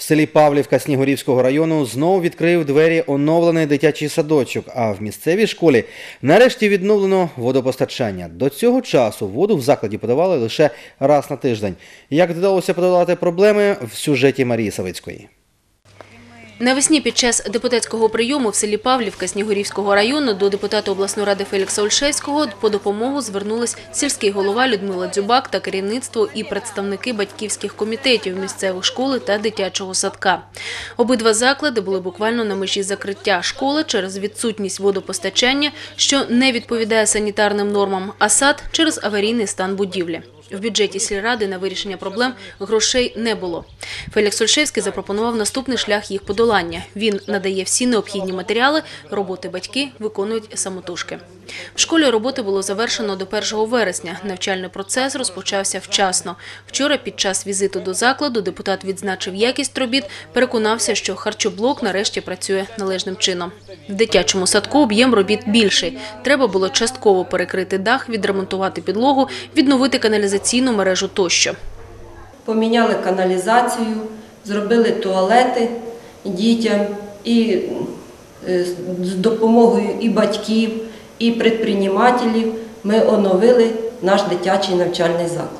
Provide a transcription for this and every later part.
В селі Павлівка Снігурівського району знову відкрив двері оновлений дитячий садочок, а в місцевій школі нарешті відновлено водопостачання. До цього часу воду в закладі подавали лише раз на тиждень. Як вдалося подолати проблеми в сюжеті Марії Савицької. Навесні під час депутатського прийому в селі Павлівка Снігурівського району до депутата обласної ради Фелікса Ольшевського по допомогу звернулись сільський голова Людмила Дзюбак та керівництво і представники батьківських комітетів місцевих школи та дитячого садка. Обидва заклади були буквально на межі закриття школи через відсутність водопостачання, що не відповідає санітарним нормам, а сад через аварійний стан будівлі. В бюджеті сільради на вирішення проблем грошей не було. Фелікс Ольшевський запропонував наступний шлях їх подолання. Він надає всі необхідні матеріали, роботи батьки виконують самотужки. В школі роботи було завершено до 1 вересня. Навчальний процес розпочався вчасно. Вчора під час візиту до закладу депутат відзначив якість робіт, переконався, що харчоблок нарешті працює належним чином. В дитячому садку об'єм робіт більший. Треба було частково перекрити дах, відремонтувати підлогу, відновити каналізаційну мережу тощо. Поміняли каналізацію, зробили туалети дітям і е, з допомогою і батьків, і предпринимателів ми оновили наш дитячий навчальний заклад.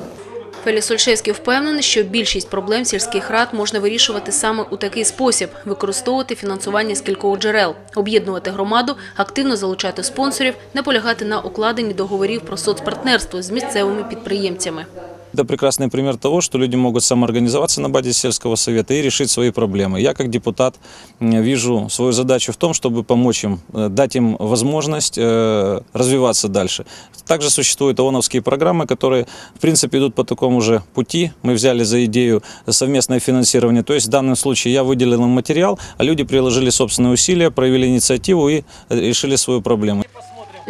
Феліс Сольшевський впевнений, що більшість проблем сільських рад можна вирішувати саме у такий спосіб – використовувати фінансування з кількох джерел, об'єднувати громаду, активно залучати спонсорів, наполягати на укладенні договорів про соцпартнерство з місцевими підприємцями. Это прекрасный пример того, что люди могут самоорганизоваться на базе сельского совета и решить свои проблемы. Я, как депутат, вижу свою задачу в том, чтобы помочь им, э, дать им возможность э, развиваться дальше. Также существуют ООНовские программы, которые, в принципе, идут по такому же пути. Мы взяли за идею совместное финансирование. То есть в данном случае я выделил им материал, а люди приложили собственные усилия, проявили инициативу и э, решили свою проблему.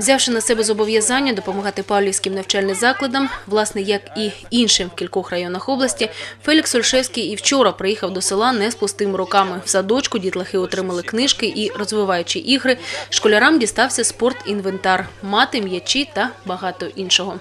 Взявши на себе зобов'язання допомагати павлівським навчальним закладам, власне, як і іншим в кількох районах області, Фелікс Ольшевський і вчора приїхав до села не з пустими руками. В садочку дітлахи отримали книжки і розвиваючі ігри. Школярам дістався спорт-інвентар, мати, м'ячі та багато іншого.